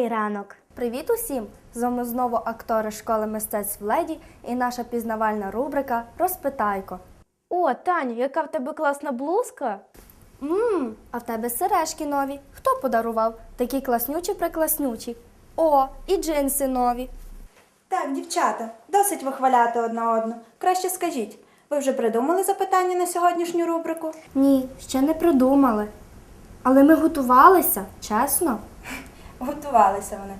Добрий ранок. Привіт усім! З вами знову актори школи мистецтв Леді і наша пізнавальна рубрика Розпитайко. О, Таню, яка в тебе класна блузка? Мм, а в тебе сережки нові. Хто подарував? Такі класнючі прикласнючі. О, і джинси нові. Так, дівчата, досить вихваляти одна одну. Краще скажіть, ви вже придумали запитання на сьогоднішню рубрику? Ні, ще не придумали. Але ми готувалися, чесно. Готувалися вони.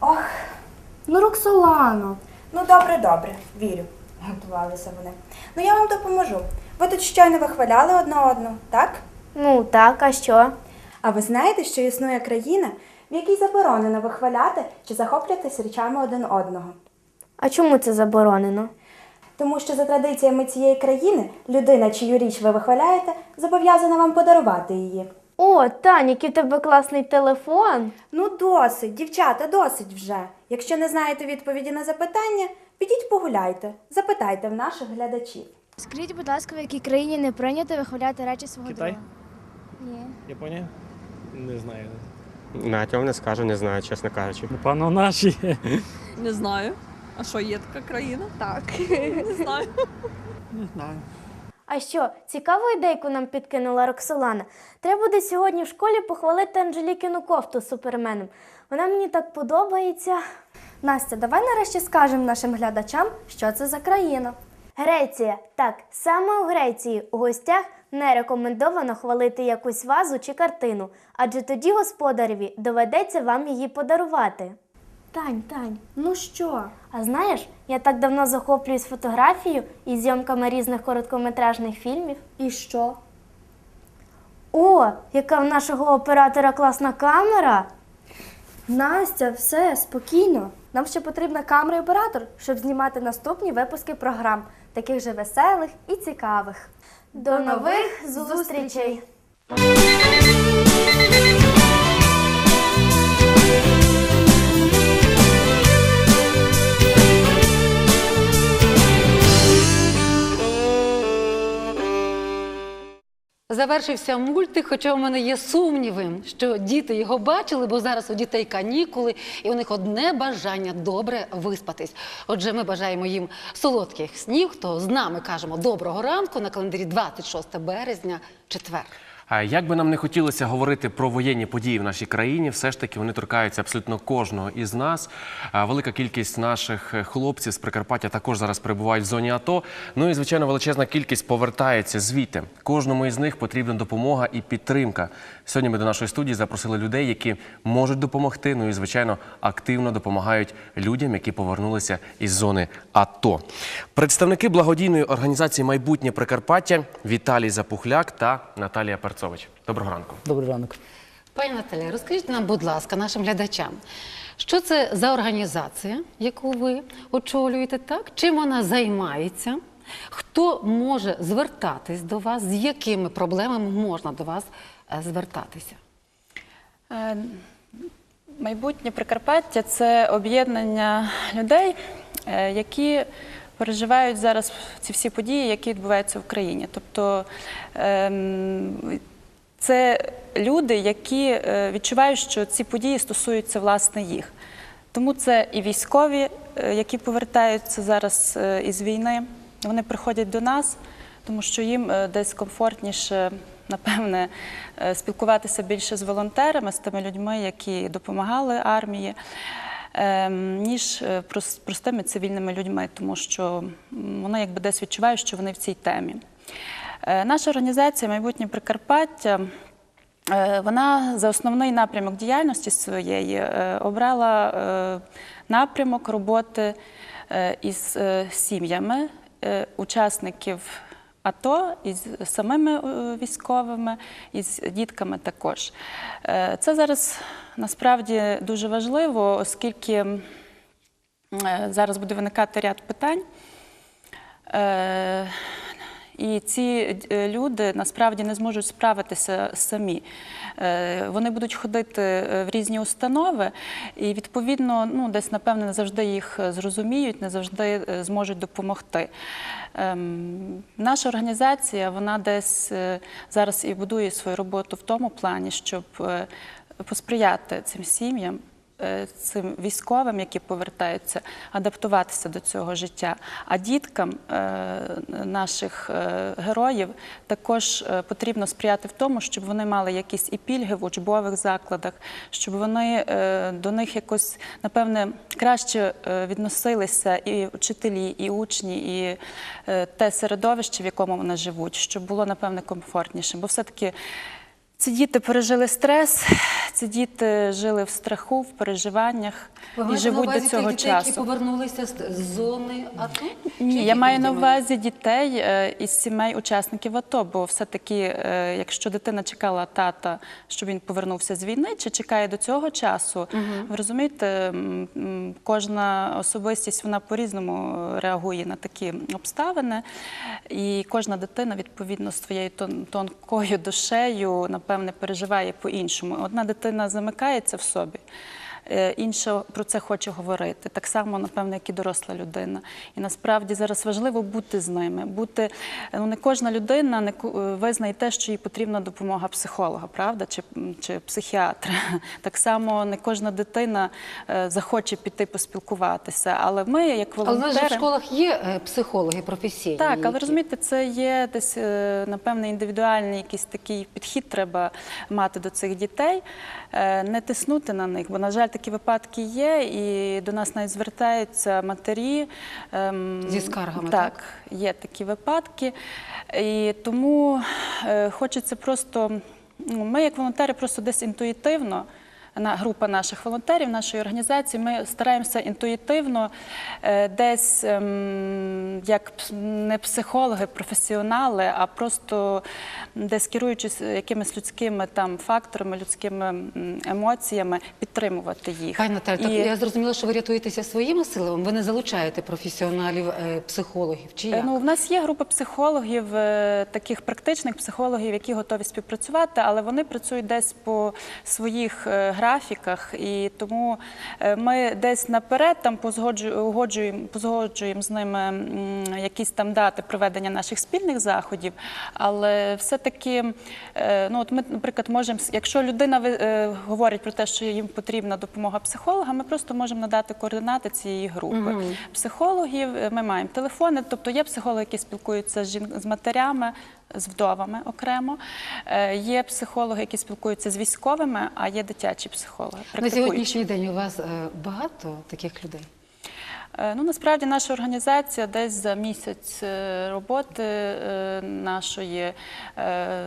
Ох, Ну, Роксолано. ну добре, добре, вірю. Готувалися вони. Ну я вам допоможу. Ви тут щойно вихваляли одна одну, так? Ну так, а що? А ви знаєте, що існує країна, в якій заборонено вихваляти чи захоплюватись речами один одного? А чому це заборонено? Тому що за традиціями цієї країни людина, чию річ ви вихваляєте, зобов'язана вам подарувати її. О, Тань, який в тебе класний телефон. Ну, досить, дівчата, досить вже. Якщо не знаєте відповіді на запитання, підіть погуляйте, запитайте в наших глядачів. Скажіть, будь ласка, в якій країні не прийнято вихваляти речі свого Китай? друга? Ні. Японія? Не знаю. Навіть вам не скажу, не знаю, чесно кажучи. Напевно, наші. Не знаю. А що є така країна? Так. Не знаю. Не знаю. А що, цікаву ідейку нам підкинула Роксолана. Треба буде сьогодні в школі похвалити Анжелікіну кофту з суперменом. Вона мені так подобається. Настя, давай нарешті скажемо нашим глядачам, що це за країна. Греція. Так, саме у Греції у гостях не рекомендовано хвалити якусь вазу чи картину, адже тоді господареві доведеться вам її подарувати. Тань, Тань, ну що? А знаєш, я так давно захоплююсь фотографією і зйомками різних короткометражних фільмів. І що? О, яка в нашого оператора класна камера! Настя, все, спокійно. Нам ще потрібна камера і оператор, щоб знімати наступні випуски програм, таких же веселих і цікавих. До нових зустрічей! Завершився мультик, хоча у мене є сумніви, що діти його бачили, бо зараз у дітей канікули, і у них одне бажання добре виспатись. Отже, ми бажаємо їм солодких снів. То з нами кажемо доброго ранку на календарі 26 березня, четвер. Як би нам не хотілося говорити про воєнні події в нашій країні, все ж таки вони торкаються абсолютно кожного із нас. Велика кількість наших хлопців з Прикарпаття також зараз перебувають в зоні АТО. Ну і звичайно, величезна кількість повертається звідти. Кожному із них потрібна допомога і підтримка. Сьогодні ми до нашої студії запросили людей, які можуть допомогти. Ну і звичайно активно допомагають людям, які повернулися із зони АТО. Представники благодійної організації Майбутнє Прикарпаття Віталій Запухляк та Наталія Перцович. Доброго ранку. Добрий ранок. Пані Наталя, розкажіть нам, будь ласка, нашим глядачам, що це за організація, яку ви очолюєте, так? Чим вона займається? Хто може звертатись до вас? З якими проблемами можна до вас е, звертатися? Е, Майбутнє Прикарпаття це об'єднання людей, е, які переживають зараз ці всі події, які відбуваються в країні. Тобто ем, це люди, які е, відчувають, що ці події стосуються власне їх. Тому це і військові, е, які повертаються зараз е, із війни. Вони приходять до нас, тому що їм десь комфортніше, напевне, спілкуватися більше з волонтерами, з тими людьми, які допомагали армії, ніж е, простими цивільними людьми, тому що вони якби десь відчувають, що вони в цій темі. Е, Наша організація Майбутнє Прикарпаття. Е, Вона за основний напрямок діяльності своєї обрала напрямок роботи із сім'ями учасників АТО, із самими військовими, військовими, із дітками також. Е, Це зараз насправді дуже важливо, оскільки е, зараз буде виникати ряд питань. І ці е, люди насправді не зможуть справитися самі. Е, Вони будуть ходити е, в різні установи, і відповідно, ну десь напевне не завжди їх зрозуміють, не завжди зможуть допомогти. Ем, Наша організація вона десь зараз і будує свою роботу в тому плані, щоб посприяти цим сім'ям цим військовим, які повертаються, адаптуватися до цього життя. А діткам е, наших е, героїв також е, потрібно сприяти в тому, щоб вони мали якісь і пільги в учбових закладах, щоб вони е, до них якось напевне краще е, відносилися і вчителі, і учні, і е, те середовище, в якому вони живуть, щоб було напевне комфортніше. Бо все-таки ці діти пережили стрес, ці діти жили в страху, в переживаннях Ви і маєте живуть на до увазі цього тих дітей, які часу. повернулися з з зони АТО? Чи Ні, я маю на маєте? увазі дітей е, із сімей учасників АТО, бо все-таки, е, якщо дитина чекала тата, щоб він повернувся з війни, чи чекає до цього часу, ви розумієте, м, м, кожна особистість вона по-різному реагує на такі обставини, і кожна дитина відповідно своєю тон- тонкою душею, напевне, переживає по-іншому. Одна дитина замикається в собі. Е, Інша про це хоче говорити, так само, напевно, як і доросла людина. І насправді зараз важливо бути з ними. Бути ну не кожна людина не е, визнає те, що їй потрібна допомога психолога, правда, чи, чи психіатра. Так само не кожна дитина е, захоче піти поспілкуватися. Але ми, як Але в нас в школах є е, психологи професійні. так, але розумієте, це є десь е, напевне індивідуальний якийсь такий підхід треба мати до цих дітей, е, не тиснути на них, бо на жаль, такі випадки є, і до нас навіть звертаються матері ем, Зі скаргами, Так, є такі випадки, і тому е, хочеться просто. ну, Ми, як волонтери, просто десь інтуїтивно. Група наших волонтерів, нашої організації, ми стараємося інтуїтивно, е, десь ем, як не психологи, професіонали, а просто десь керуючись якимись людськими там факторами, людськими емоціями, підтримувати їх. Пані Наталь, так я зрозуміла, що ви рятуєтеся своїми силами, ви не залучаєте професіоналів, е, психологів. Чи Е, як? Ну, в нас є група психологів, е, таких практичних психологів, які готові співпрацювати, але вони працюють десь по своїх е, графіках, і тому е, ми десь наперед там позгоджу- угоджуємо, позгоджуємо з ними якісь там дати проведення наших спільних заходів. Але все-таки, е, ну от ми, наприклад, можемо, якщо людина е, говорить про те, що їм потрібна допомога психолога, ми просто можемо надати координати цієї групи. Психологів е, ми маємо телефони, тобто є психологи, які спілкуються з матерями, з вдовами окремо. Е, Є психологи, які спілкуються з військовими, а є дитячі психологи. На сьогоднішній день у вас е, багато таких людей? Е, Ну, насправді наша організація десь за місяць роботи нашої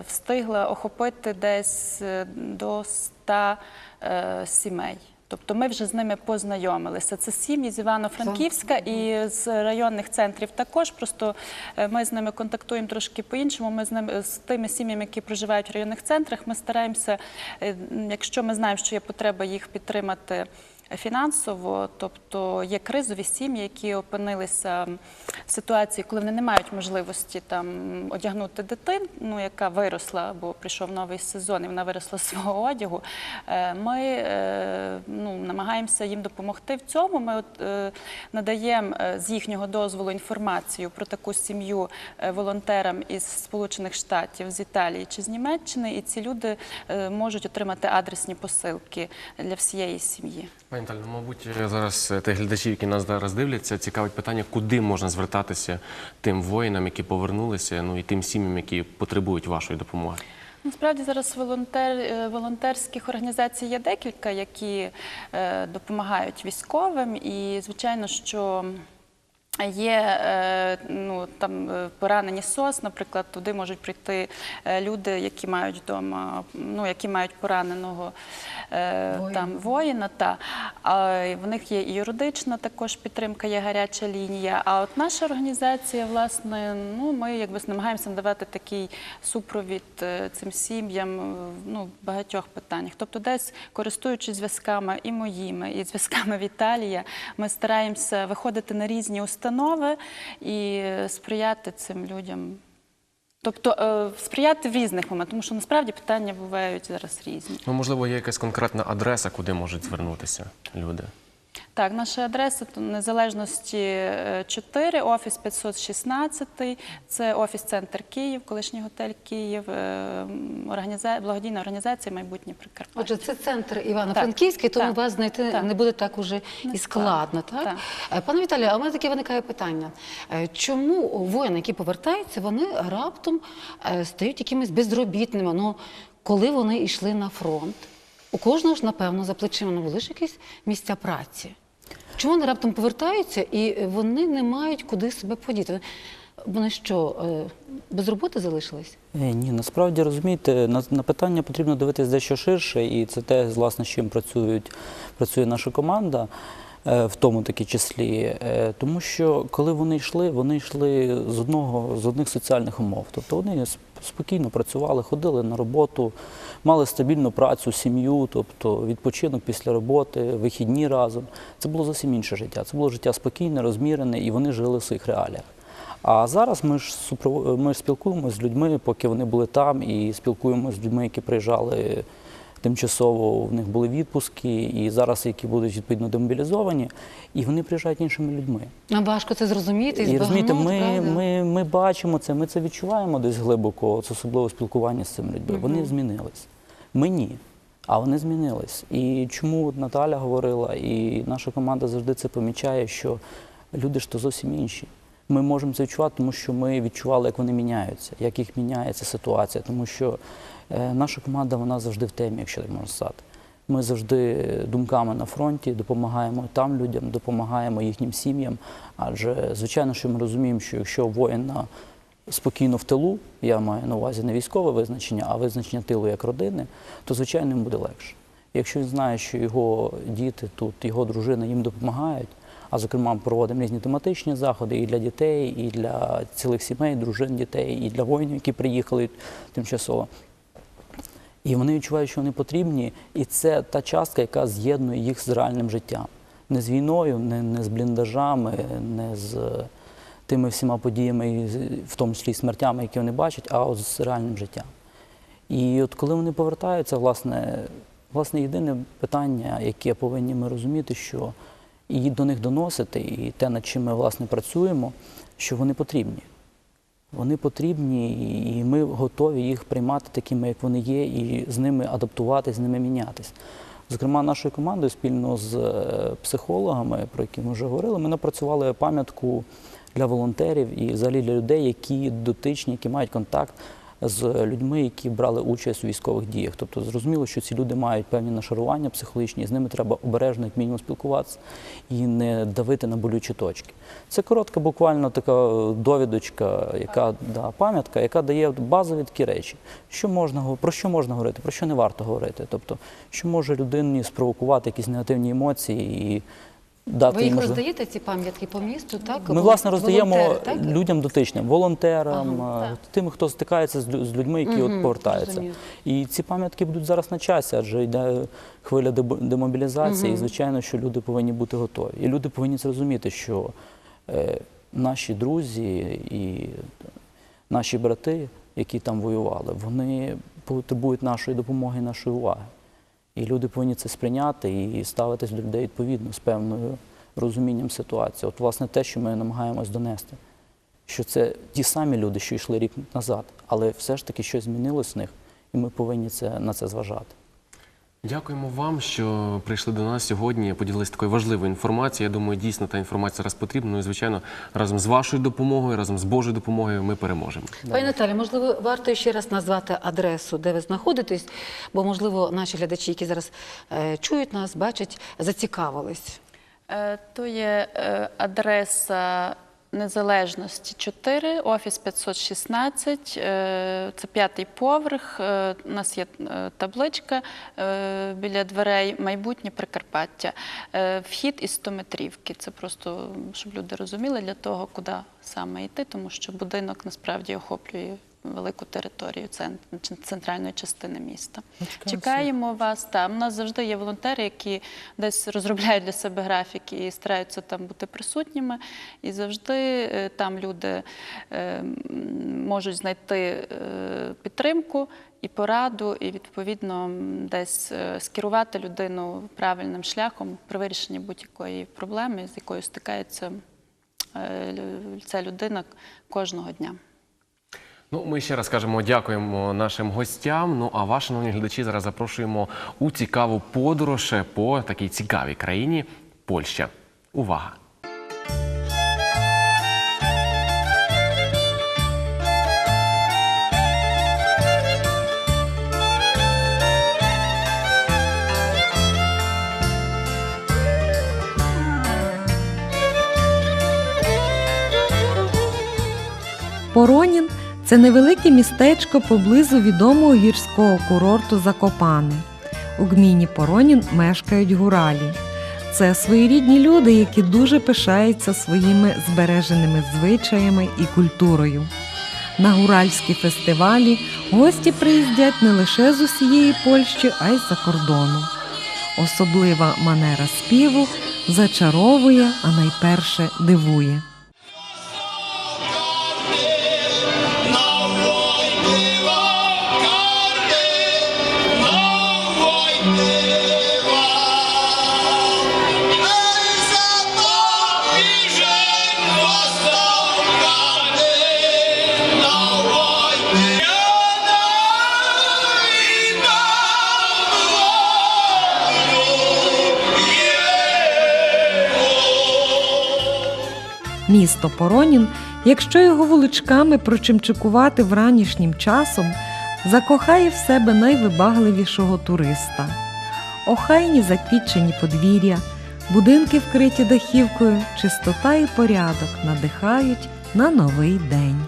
встигла охопити десь до 100 е, сімей. Тобто ми вже з ними познайомилися. Це сім'ї з Івано-Франківська і з районних центрів також. Просто е, ми з ними контактуємо трошки по-іншому. Ми з ними з тими сім'ями, які проживають в районних центрах. Ми стараємося, е, якщо ми знаємо, що є потреба їх підтримати фінансово, тобто є кризові сім'ї, які опинилися в ситуації, коли вони не мають можливості там одягнути дитину, яка виросла, бо прийшов новий сезон, і вона виросла з свого одягу. Е, Ми е, ну, намагаємося їм допомогти в цьому. Ми от, е, надаємо з їхнього дозволу інформацію про таку сім'ю волонтерам із Сполучених Штатів, з Італії чи з Німеччини, і ці люди можуть отримати адресні посилки для всієї сім'ї. Пані ну, мабуть, зараз е, тих глядачів, які нас зараз дивляться, цікавить питання, куди можна звертатися тим воїнам, які повернулися, ну і тим сім'ям, які потребують вашої допомоги. Насправді зараз волонтер, е, волонтерських організацій є декілька, які е, допомагають військовим, і звичайно, що. Є е, ну, там, е, поранені СОС, наприклад, туди можуть прийти е, люди, які мають вдома, ну, які мають пораненого Воїна. там, воїна. Та. А в них є і юридична також підтримка, є гаряча лінія. А от наша організація, власне, ну, ми якби намагаємося надавати такий супровід цим сім'ям ну, в багатьох питаннях. Тобто, десь користуючись зв'язками і моїми, і зв'язками Віталія, ми стараємося виходити на різні установи і сприяти цим людям. Тобто е, сприяти в різних моментах, тому що насправді питання бувають зараз різні. Ну, можливо, є якась конкретна адреса, куди можуть звернутися люди. Так, наша адреса Незалежності е, 4, офіс 516, це офіс-центр Київ, колишній готель Київ, е, організа... благодійна організація Майбутнє Прикарпаття. Отже, це центр Івано-Франківський, тому так, вас знайти так. не буде так уже і складно, так? так. Е, Пане Віталію, а у мене таке виникає питання. Е, Чому воїни, які повертаються, вони раптом е, стають якимись безробітними? Ну, коли вони йшли на фронт, у кожного ж, напевно, за плечима були ж якісь місця праці. Чому вони раптом повертаються і вони не мають куди себе подіти? Вони що, е, без роботи залишились? Е, Ні, насправді розумієте, на, на питання потрібно дивитися дещо ширше, і це те, власне, з чим працюють, працює наша команда, в тому таки числі. Е, Тому що коли вони йшли, вони йшли з одного з одних соціальних умов. Тобто вони спокійно працювали, ходили на роботу, мали стабільну працю, сім'ю, тобто відпочинок після роботи, вихідні разом. Це було зовсім інше життя. Це було життя спокійне, розмірене, і вони жили в своїх реаліях. А зараз ми ж ми спілкуємося з людьми, поки вони були там, і спілкуємося з людьми, які приїжджали тимчасово, в них були відпуски, і зараз які будуть відповідно демобілізовані, і вони приїжджають іншими людьми. А важко це зрозуміти і І розумієте, ми, правда? ми, ми бачимо це, ми це відчуваємо десь глибоко, це особливо спілкування з цими людьми. Вони змінились. Ми ні. А вони змінились. І чому от Наталя говорила, і наша команда завжди це помічає, що люди ж то зовсім інші. Ми можемо це відчувати, тому що ми відчували, як вони міняються, як їх міняється ситуація. Тому що наша команда вона завжди в темі, якщо так можна сказати. Ми завжди думками на фронті допомагаємо там людям, допомагаємо їхнім сім'ям. Адже звичайно, що ми розуміємо, що якщо воїна спокійно в тилу, я маю на увазі не військове визначення, а визначення тилу як родини, то звичайно йому буде легше. Якщо він знає, що його діти тут, його дружина їм допомагають, а зокрема проводимо різні тематичні заходи і для дітей, і для цілих сімей, дружин дітей, і для воїнів, які приїхали тимчасово. І вони відчувають, що вони потрібні, і це та частка, яка з'єднує їх з реальним життям. Не з війною, не, не з бліндажами, не з тими всіма подіями, в тому числі смертями, які вони бачать, а з реальним життям. І от коли вони повертаються, власне, власне, єдине питання, яке повинні ми розуміти, що і до них доносити, і те, над чим ми власне працюємо, що вони потрібні. Вони потрібні, і ми готові їх приймати такими, як вони є, і з ними адаптуватись, з ними мінятись. Зокрема, нашою командою спільно з е, психологами, про які ми вже говорили, ми напрацювали пам'ятку для волонтерів і взагалі для людей, які дотичні, які мають контакт з людьми, які брали участь у військових діях. Тобто зрозуміло, що ці люди мають певні нашарування психологічні, і з ними треба обережно, як мінімум, спілкуватися і не давити на болючі точки. Це коротка, буквально така е, довідочка, яка да, пам'ятка, яка дає базові такі речі. Що можна про що можна говорити, про що не варто говорити. Тобто, що може людині спровокувати якісь негативні емоції і дати Ви їх їй можливість- роздаєте, ці пам'ятки по місту, так? ми, власне, роздаємо Волонтери, так? людям дотичним, волонтерам, Ага, е, тим, хто стикається з лю- з людьми, які Мгм, от повертаються. зрозуміло. І ці пам'ятки будуть зараз на часі, адже йде хвиля дебо- демобілізації, і звичайно, що люди повинні бути готові. І люди повинні зрозуміти, що е, наші друзі і наші брати, які там воювали, вони потребують нашої допомоги, і нашої уваги. І люди повинні це сприйняти і ставитись до людей відповідно з певною розумінням ситуації. От, власне, те, що ми намагаємось донести, що це ті самі люди, що йшли рік назад, але все ж таки щось змінилось в них, і ми повинні це, на це зважати. Дякуємо вам, що прийшли до нас сьогодні, поділилися такою важливою інформацією. Я думаю, дійсно та інформація зараз потрібна. Ну і звичайно, разом з вашою допомогою, разом з Божою допомогою ми переможемо. Пані Наталі, можливо, варто ще раз назвати адресу, де ви знаходитесь, бо, можливо, наші глядачі, які зараз е, чують нас, бачать, зацікавились. Е, То є е, адреса Незалежності 4, офіс 516, е, це п'ятий поверх. Е, У нас є е, табличка біля дверей майбутнє Прикарпаття. Вхід із 100 метрівки. Це просто, щоб люди розуміли, для того, куди саме йти, тому що будинок насправді охоплює велику територію центральної частини міста. Ну, чекаємо Чекаємо вас. Там у нас завжди є волонтери, які десь розробляють для себе графіки і стараються там бути присутніми. І завжди е, там люди е, можуть знайти е, підтримку і пораду, і відповідно десь скерувати людину правильним шляхом при вирішенні будь-якої проблеми, з якою стикається ця людина кожного дня. Ну, ми ще раз кажемо дякуємо нашим гостям. Ну а вас, шановні глядачі, зараз запрошуємо у цікаву подорож по такій цікавій країні Польща. Увага! Поронін це невелике містечко поблизу відомого гірського курорту Закопане. У гміні Поронін мешкають гуралі. Це своєрідні люди, які дуже пишаються своїми збереженими звичаями і культурою. На гуральські фестивалі гості приїздять не лише з усієї Польщі, а й з-за кордону. Особлива манера співу зачаровує, а найперше дивує. Місто Поронін, якщо його вуличками прочимчикувати вранішнім часом, закохає в себе найвибагливішого туриста. Охайні заквітчені подвір'я, будинки вкриті дахівкою, чистота і порядок надихають на новий день.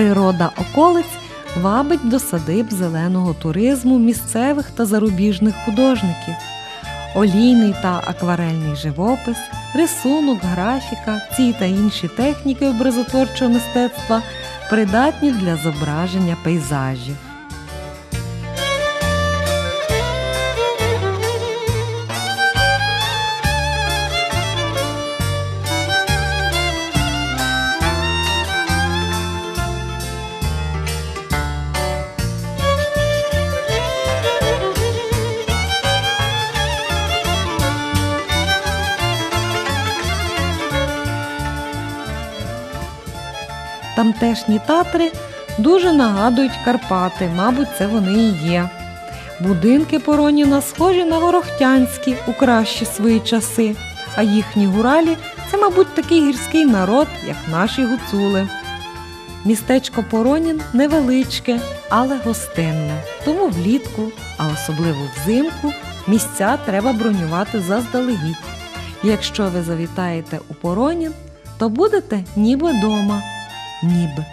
Природа околиць вабить до садиб зеленого туризму місцевих та зарубіжних художників. Олійний та акварельний живопис, рисунок, графіка, ці та інші техніки образотворчого мистецтва придатні для зображення пейзажів. Тамтешні татри дуже нагадують Карпати, мабуть, це вони і є. Будинки Пороніна схожі на ворохтянські у кращі свої часи, а їхні гуралі це, мабуть, такий гірський народ, як наші гуцули. Містечко Поронін невеличке, але гостинне. Тому влітку, а особливо взимку, місця треба бронювати заздалегідь. Якщо ви завітаєте у Поронін, то будете ніби дома. Ніби.